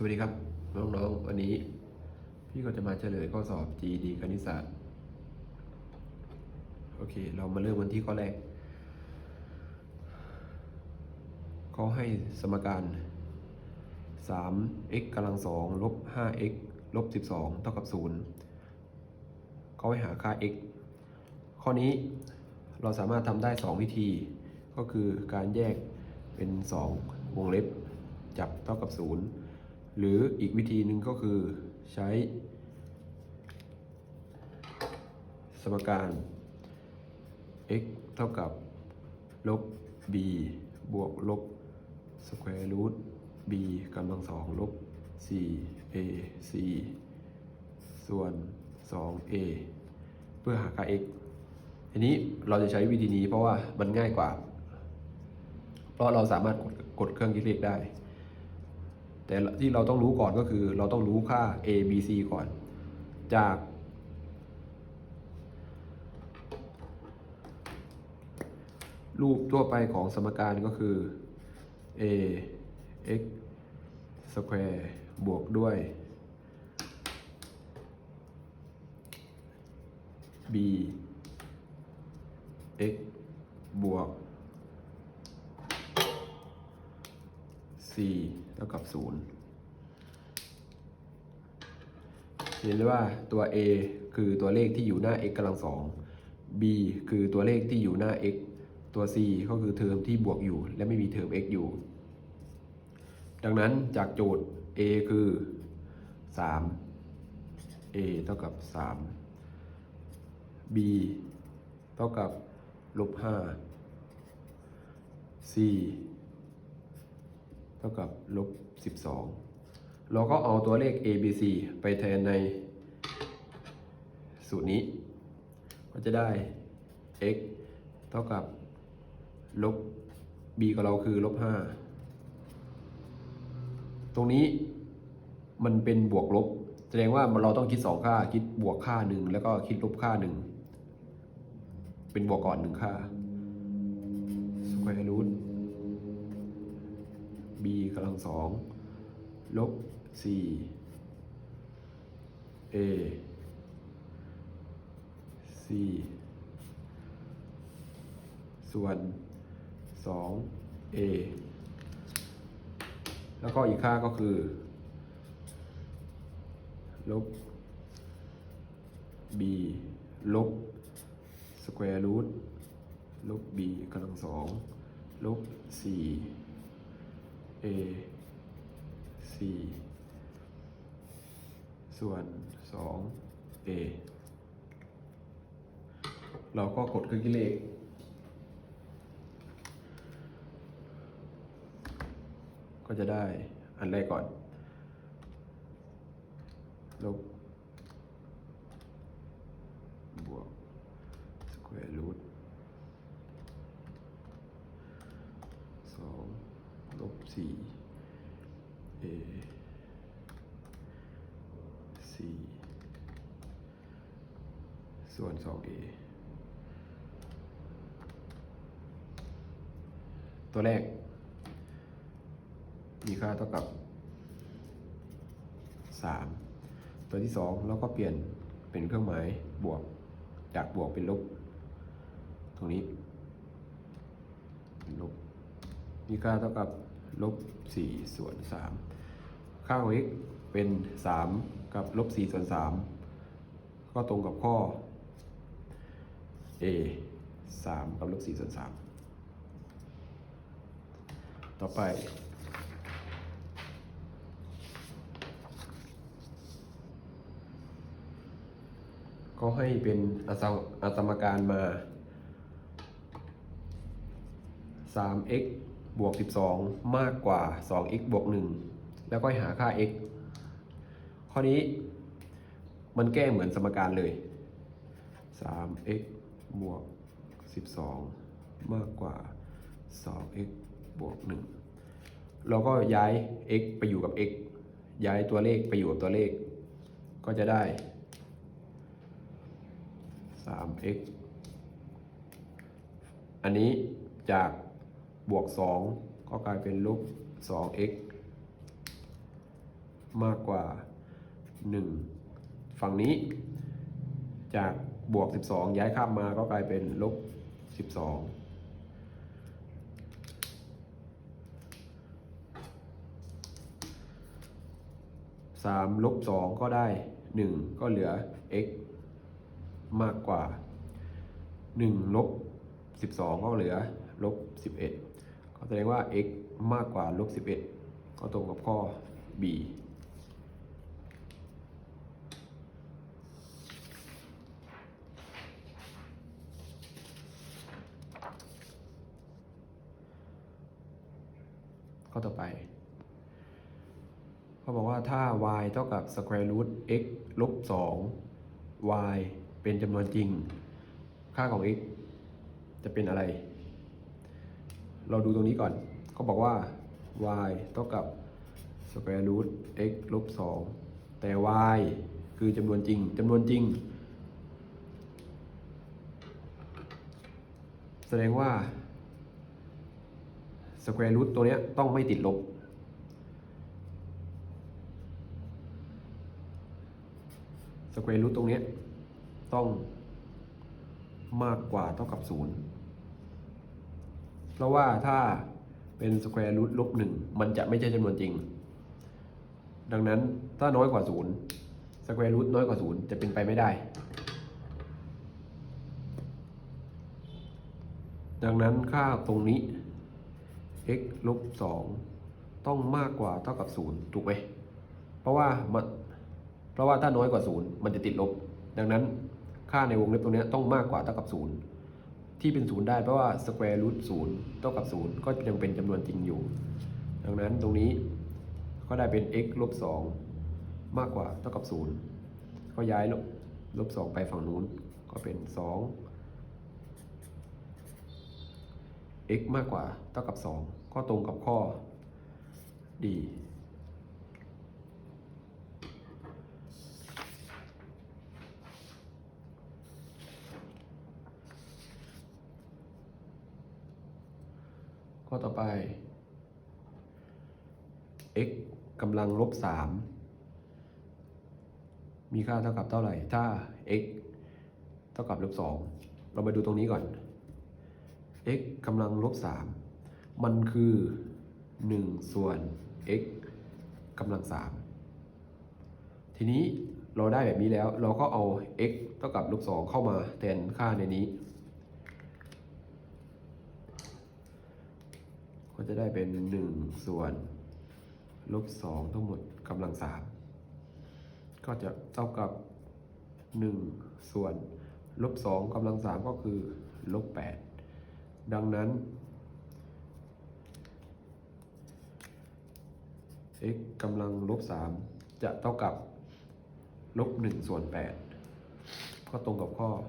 สวัสดีครับ น้องๆวันนี้ พี่ก็จะมาเฉลยข้อสอบ GED คณิตศาสตร์โอเค เรามาเริ่มกันที่ข้อแรกเขาให้สมการ 3x กำลังสองลบ 5x ลบ 12 เท่ากับ 0เขาให้หาค่า x ข้อนี้เราสามารถทำได้ 2 วิธี ก็คือการแยกเป็น 2 วงเล็บจับเท่ากับ 0 หรืออีกวิธีหนึ่งก็คือใช้ สมการ x เท่ากับลบ b บวกลบสแควร์รูท b กำลังสองลบ 4 a c ส่วน 2a เพื่อหาค่า x ทีนี้เราจะใช้วิธีนี้เพราะว่ามันง่ายกว่า เพราะเราสามารถกดกดเครื่องคิดเลขได้ แต่ที่เราต้องรู้ก่อนก็คือ เราต้องรู้ค่า a b c ก่อน จาก รูปทั่วไปของสมการก็คือ a x square บวกด้วย b x บวก c เท่ากับ 0 เห็นเลยว่าตัว a คือตัวเลขที่อยู่หน้า x กำลังสอง b คือตัวเลขที่อยู่หน้า x ตัว c ก็คือเทอมที่บวกอยู่ และไม่มีเทอม x อยู่ ดังนั้นจากโจทย์ a คือ 3 a เท่ากับ 3 b เท่ากับลบ5 c เท่ากับลบ 12 เราก็เอาตัวเลข a b c ไปแทนในสูตรนี้ ก็จะได้ x เท่ากับลบ b ของเราคือลบ 5 ตรงนี้มันเป็นบวกลบ แสดงว่าเราต้องคิด 2 ค่า คิดบวกค่าหนึ่งแล้วก็คิดลบค่าหนึ่งเป็นบวกก่อนหนึ่งค่า square root b กำลังสองลบ 4 a c ส่วน 2 a แล้วก็อีกค่าก็คือ ลบ b ลบ square root ลบ b กำลังสองลบ 4 a c ส่วน 2 a เราก็กดเครื่องคิดเลขก็จะได้อันแรกก่อน ลบ บวก square root สอง ลบสี่ a สี่ส่วนสอง a ตัวแรก มีค่าเท่ากับ3ตัวที่2เราก็เปลี่ยนเป็นเครื่องหมายบวก จากบวกเป็นลบ ตรงนี้เป็นลบมีค่าเท่ากับ ลบ4ส่วน3ค่าของ x เป็น 3 กับลบ4ส่วน3ก็ตรงกับข้อ a 3 กับลบ4ส่วน3ต่อไปก็ให้เป็นอัตอัตมการมา 3x บวก 12 มากกว่า 2x บวก 1 แล้วก็ให้หาค่า x ข้อนี้มันแก้เหมือนสมการเลย 3x บวก 12 มากกว่า 2x บวก 1 เราก็ย้าย x ไปอยู่กับ x ย้ายตัวเลขไปอยู่กับตัวเลข ก็จะได้ 3x อันนี้จาก บวก 2 ก็กลายเป็นลบ 2x มากกว่า 1 ฝั่งนี้ จากบวก 12 ย้ายข้ามมาก็กลายเป็นลบ 12สามลบสองก็ได้หนึ่งก็เหลือ x มากกว่าหนึ่งลบสิบสองก็เหลือลบสิบเอ็ด ก็แสดงว่า x มากกว่าลบสิบเอ็ดก็ตรงกับข้อ b ข้อต่อไปเขาบอกว่าถ้า y เท่ากับ square root x ลบ2 y เป็นจำนวนจริง ค่าของ x จะเป็นอะไร เราดูตรงนี้ก่อนเขาบอกว่า y เท่ากับ square root x ลบ2แต่ y คือจำนวนจริงจำนวนจริง แสดงว่า square root ตัวนี้ต้องไม่ติดลบสแควร์รูทตรงนี้ต้องมากกว่าเท่ากับศูนย์ เพราะว่าถ้าเป็นสแควร์รูทลบหนึ่งมันจะไม่ใช่จำนวนจริง ดังนั้นถ้าน้อยกว่าศูนย์สแควร์รูทน้อยกว่าศูนย์จะเป็นไปไม่ได้ ดังนั้นค่าตรงนี้ x ลบสองต้องมากกว่าเท่ากับศูนย์ถูกไหมเพราะว่ามันเพราะว่าถ้าน้อยกว่าศูนย์มันจะติดลบ ดังนั้นค่าในวงเล็บตรงนี้ต้องมากกว่าเท่ากับศูนย์ ที่เป็นศูนย์ได้เพราะว่าสแควร์รูทศูนย์เท่ากับศูนย์ก็ยังเป็นจำนวนจริงอยู่ ดังนั้นตรงนี้ก็ได้เป็น x ลบสองมากกว่าเท่ากับศูนย์ก็ย้ายลบลบสองไปฝั่งนู้นก็เป็นสอง x มากกว่าเท่ากับสองก็ตรงกับข้อ d ข้อต่อไป x กำลังลบสามมีค่าเท่ากับเท่าไหร่ ถ้า x เท่ากับลบสองเรามาดูตรงนี้ก่อน x กำลังลบสามมันคือหนึ่งส่วน x กำลังสามทีนี้เราได้แบบนี้แล้ว เราก็เอา x เท่ากับลบสองเข้ามาแทนค่าในนี้ ก็จะได้เป็น1ส่วนลบ2ทั้งหมดกำลัง3ก็จะเท่ากับ1ส่วนลบ2กำลัง3ก็คือลบ8ดังนั้น x กำลังลบ3จะเท่ากับลบ1ส่วน8ก็ตรงกับข้อ4